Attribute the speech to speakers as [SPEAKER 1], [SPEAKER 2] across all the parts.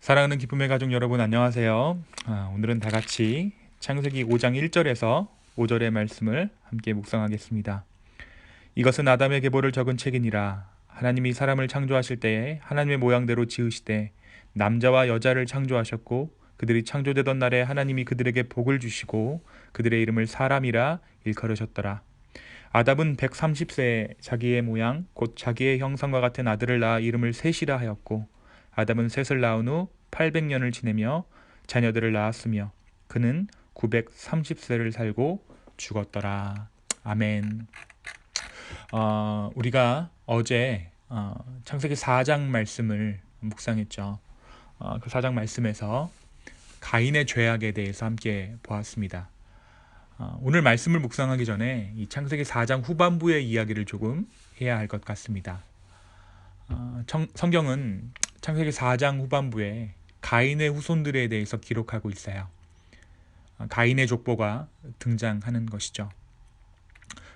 [SPEAKER 1] 사랑하는 기쁨의 가족 여러분 안녕하세요. 아, 오늘은 다 같이 창세기 5장 1절에서 5절의 말씀을 함께 묵상하겠습니다. 이것은 아담의 계보를 적은 책이니라. 하나님이 사람을 창조하실 때에 하나님의 모양대로 지으시되 남자와 여자를 창조하셨고 그들이 창조되던 날에 하나님이 그들에게 복을 주시고 그들의 이름을 사람이라 일컬으셨더라. 아담은 130세에 자기의 모양 곧 자기의 형상과 같은 아들을 낳아 이름을 셋이라 하였고 아담은 셋을 낳은 후 800년을 지내며 자녀들을 낳았으며 그는 930세를 살고 죽었더라. 아멘. 어, 우리가 어제 어, 창세기 4장 말씀을 묵상했죠. 어, 그 4장 말씀에서 가인의 죄악에 대해서 함께 보았습니다. 어, 오늘 말씀을 묵상하기 전에 이 창세기 4장 후반부의 이야기를 조금 해야 할 것 같습니다. 어, 청, 성경은 창세기 4장 후반부에 가인의 후손들에 대해서 기록하고 있어요. 어, 가인의 족보가 등장하는 것이죠.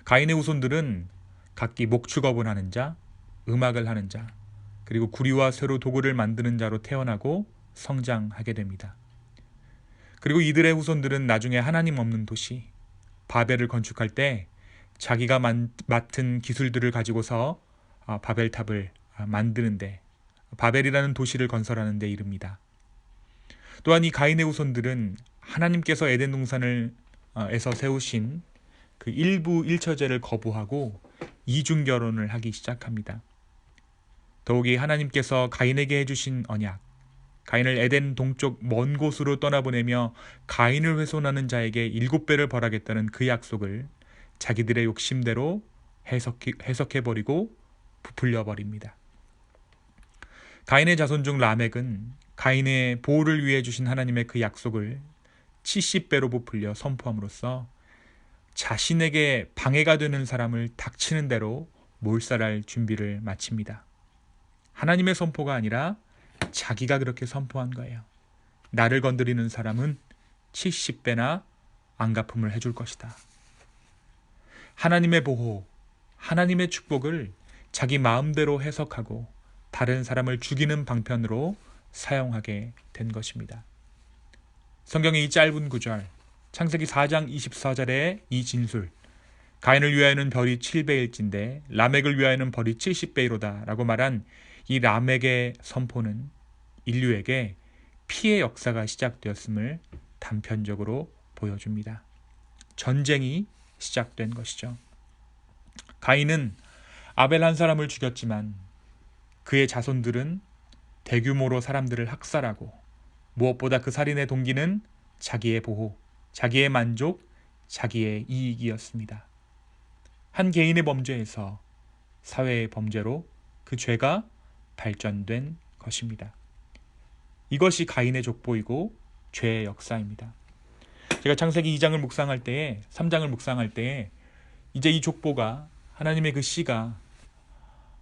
[SPEAKER 1] 가인의 후손들은 각기 목축업을 하는 자, 음악을 하는 자, 그리고 구리와 쇠로 도구를 만드는 자로 태어나고 성장하게 됩니다. 그리고 이들의 후손들은 나중에 하나님 없는 도시 바벨을 건축할 때 자기가 맡은 기술들을 가지고서 어, 바벨탑을 아, 만드는데 바벨이라는 도시를 건설하는 데 이릅니다. 또한 이 가인의 후손들은 하나님께서 에덴 동산을 어, 에서 세우신 그 일부 일처제를 거부하고 이중 결혼을 하기 시작합니다. 더욱이 하나님께서 가인에게 해주신 언약, 가인을 에덴 동쪽 먼 곳으로 떠나보내며 가인을 훼손하는 자에게 일곱 배를 벌하겠다는 그 약속을 자기들의 욕심대로 해석해, 해석해버리고 부풀려 버립니다. 가인의 자손 중 라멕은 가인의 보호를 위해 주신 하나님의 그 약속을 70배로 부풀려 선포함으로써 자신에게 방해가 되는 사람을 닥치는 대로 몰살할 준비를 마칩니다. 하나님의 선포가 아니라 자기가 그렇게 선포한 거예요. 나를 건드리는 사람은 70배나 안갚음을 해줄 것이다. 하나님의 보호, 하나님의 축복을 자기 마음대로 해석하고 다른 사람을 죽이는 방편으로 사용하게 된 것입니다. 성경의 이 짧은 구절, 창세기 4장 24절의 이 진술, 가인을 위하여는 별이 7배일진데 라멕을 위하여는 벌이 70배이로다 라고 말한 이 라멕의 선포는 인류에게 피해 역사가 시작되었음을 단편적으로 보여줍니다. 전쟁이 시작된 것이죠. 가인은 아벨 한 사람을 죽였지만 그의 자손들은 대규모로 사람들을 학살하고 무엇보다 그 살인의 동기는 자기의 보호, 자기의 만족, 자기의 이익이었습니다. 한 개인의 범죄에서 사회의 범죄로 그 죄가 발전된 것입니다. 이것이 가인의 족보이고 죄의 역사입니다. 제가 창세기 2장을 묵상할 때에 3장을 묵상할 때에 이제 이 족보가 하나님의 그 씨가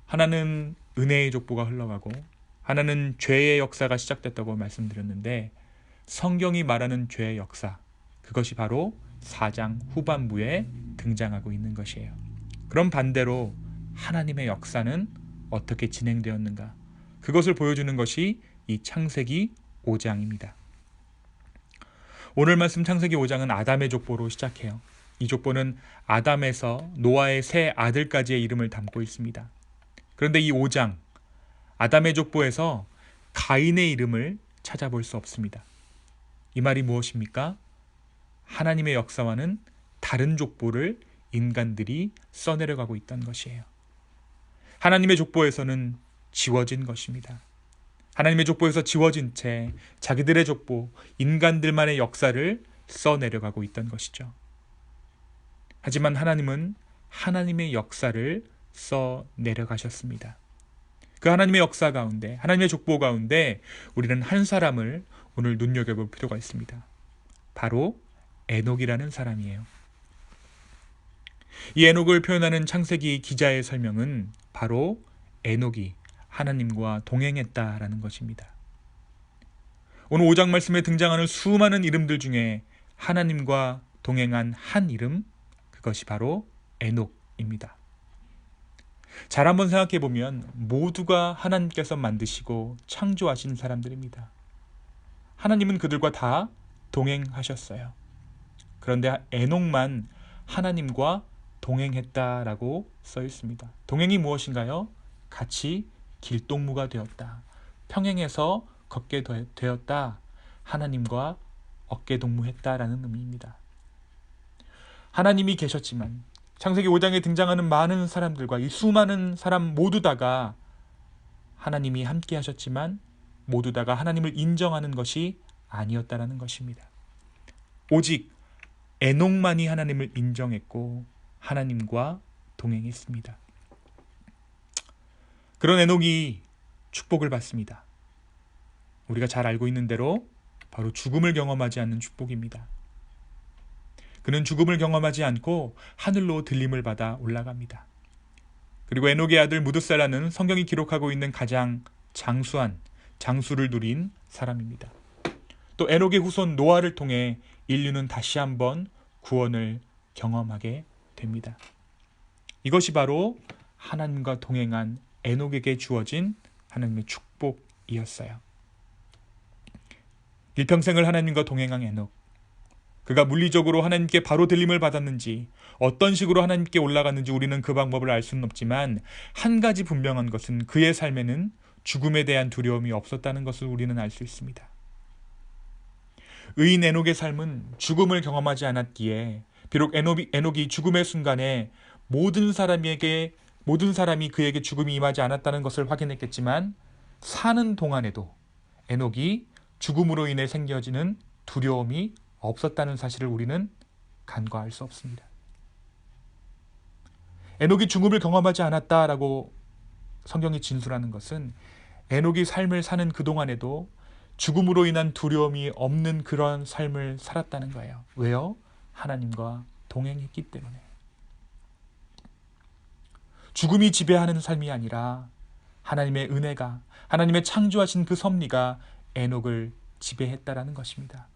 [SPEAKER 1] 하나는 은혜의 족보가 흘러가고 하나는 죄의 역사가 시작됐다고 말씀드렸는데 성경이 말하는 죄의 역사 그것이 바로 4장 후반부에 등장하고 있는 것이에요. 그럼 반대로 하나님의 역사는 어떻게 진행되었는가? 그것을 보여주는 것이 이 창세기 5장입니다. 오늘 말씀 창세기 5장은 아담의 족보로 시작해요. 이 족보는 아담에서 노아의 세 아들까지의 이름을 담고 있습니다. 그런데 이 5장 아담의 족보에서 가인의 이름을 찾아볼 수 없습니다. 이 말이 무엇입니까? 하나님의 역사와는 다른 족보를 인간들이 써내려가고 있던 것이에요. 하나님의 족보에서는 지워진 것입니다. 하나님의 족보에서 지워진 채 자기들의 족보, 인간들만의 역사를 써내려가고 있던 것이죠. 하지만 하나님은 하나님의 역사를 써 내려가셨습니다. 그 하나님의 역사 가운데, 하나님의 족보 가운데 우리는 한 사람을 오늘 눈여겨볼 필요가 있습니다. 바로 에녹이라는 사람이에요. 이 에녹을 표현하는 창세기 기자의 설명은 바로 에녹이 하나님과 동행했다라는 것입니다. 오늘 5장 말씀에 등장하는 수많은 이름들 중에 하나님과 동행한 한 이름, 그것이 바로 에녹입니다. 잘 한번 생각해 보면 모두가 하나님께서 만드시고 창조하신 사람들입니다. 하나님은 그들과 다 동행하셨어요. 그런데 에녹만 하나님과 동행했다라고 써 있습니다. 동행이 무엇인가요? 같이 길동무가 되었다. 평행해서 걷게 되었다. 하나님과 어깨 동무했다라는 의미입니다. 하나님이 계셨지만 창세기 5장에 등장하는 많은 사람들과 이 수많은 사람 모두 다가 하나님이 함께 하셨지만 모두 다가 하나님을 인정하는 것이 아니었다라는 것입니다. 오직 에녹만이 하나님을 인정했고 하나님과 동행했습니다. 그런 에녹이 축복을 받습니다. 우리가 잘 알고 있는 대로 바로 죽음을 경험하지 않는 축복입니다. 그는 죽음을 경험하지 않고 하늘로 들림을 받아 올라갑니다. 그리고 에녹의 아들 무드살라는 성경이 기록하고 있는 가장 장수한 장수를 누린 사람입니다. 또 에녹의 후손 노아를 통해 인류는 다시 한번 구원을 경험하게 됩니다. 이것이 바로 하나님과 동행한 에녹에게 주어진 하나님의 축복이었어요. 일평생을 하나님과 동행한 에녹. 그가 물리적으로 하나님께 바로 들림을 받았는지 어떤 식으로 하나님께 올라갔는지 우리는 그 방법을 알 수는 없지만 한 가지 분명한 것은 그의 삶에는 죽음에 대한 두려움이 없었다는 것을 우리는 알 수 있습니다. 의인 에녹의 삶은 죽음을 경험하지 않았기에 비록 에녹이, 에녹이 죽음의 순간에 모든 사람에게 모든 사람이 그에게 죽음이 임하지 않았다는 것을 확인했겠지만 사는 동안에도 에녹이 죽음으로 인해 생겨지는 두려움이 없었다는 사실을 우리는 간과할 수 없습니다. 에녹이 죽음을 경험하지 않았다라고 성경이 진술하는 것은 에녹이 삶을 사는 그동안에도 죽음으로 인한 두려움이 없는 그런 삶을 살았다는 거예요. 왜요? 하나님과 동행했기 때문에. 죽음이 지배하는 삶이 아니라 하나님의 은혜가 하나님의 창조하신 그 섭리가 에녹을 지배했다라는 것입니다.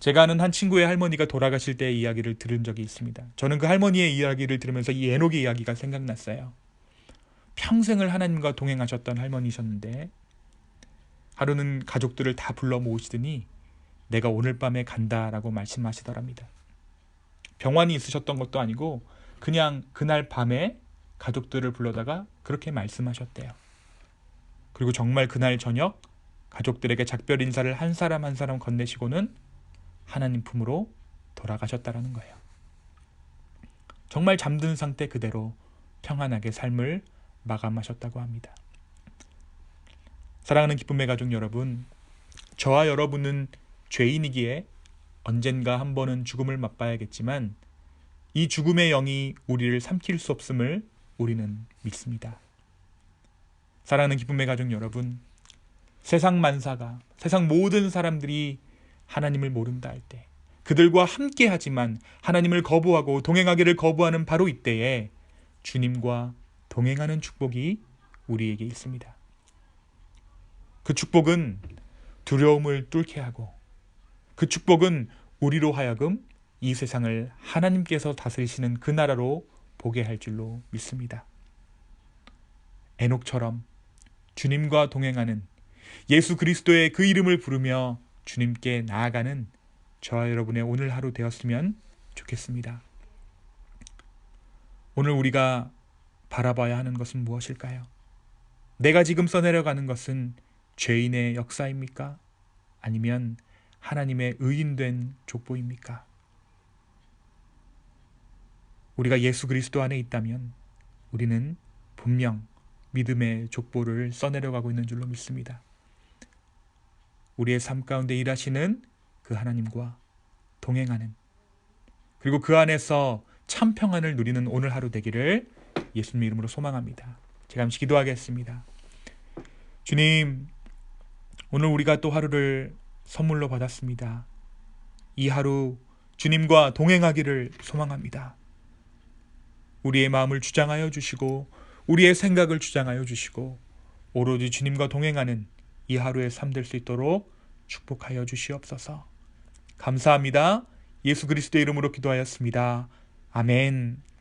[SPEAKER 1] 제가 아는 한 친구의 할머니가 돌아가실 때의 이야기를 들은 적이 있습니다. 저는 그 할머니의 이야기를 들으면서 이 에녹의 이야기가 생각났어요. 평생을 하나님과 동행하셨던 할머니셨는데 하루는 가족들을 다 불러 모으시더니 내가 오늘 밤에 간다라고 말씀하시더랍니다. 병환이 있으셨던 것도 아니고 그냥 그날 밤에 가족들을 불러다가 그렇게 말씀하셨대요. 그리고 정말 그날 저녁 가족들에게 작별 인사를 한 사람 한 사람 건네시고는 하나님 품으로 돌아가셨다라는 거예요. 정말 잠든 상태 그대로 평안하게 삶을 마감하셨다고 합니다. 사랑하는 기쁨의 가족 여러분, 저와 여러분은 죄인이기에 언젠가 한 번은 죽음을 맛봐야겠지만 이 죽음의 영이 우리를 삼킬 수 없음을 우리는 믿습니다. 사랑하는 기쁨의 가족 여러분, 세상 만사가 세상 모든 사람들이 하나님을 모른다 할 때, 그들과 함께 하지만 하나님을 거부하고 동행하기를 거부하는 바로 이때에 주님과 동행하는 축복이 우리에게 있습니다. 그 축복은 두려움을 뚫게 하고 그 축복은 우리로 하여금 이 세상을 하나님께서 다스리시는 그 나라로 보게 할 줄로 믿습니다. 에녹처럼 주님과 동행하는 예수 그리스도의 그 이름을 부르며 주님께 나아가는 저와 여러분의 오늘 하루 되었으면 좋겠습니다. 오늘 우리가 바라봐야 하는 것은 무엇일까요? 내가 지금 써내려가는 것은 죄인의 역사입니까? 아니면 하나님의 의인된 족보입니까? 우리가 예수 그리스도 안에 있다면 우리는 분명 믿음의 족보를 써내려가고 있는 줄로 믿습니다. 우리의 삶 가운데 일하시는 그 하나님과 동행하는 그리고 그 안에서 참 평안을 누리는 오늘 하루 되기를 예수님 이름으로 소망합니다. 제가 잠시 기도하겠습니다. 주님, 오늘 우리가 또 하루를 선물로 받았습니다. 이 하루 주님과 동행하기를 소망합니다. 우리의 마음을 주장하여 주시고 우리의 생각을 주장하여 주시고 오로지 주님과 동행하는 이 하루의 삶 될 수 있도록 축복하여 주시옵소서. 감사합니다. 예수 그리스도의 이름으로 기도하였습니다. 아멘.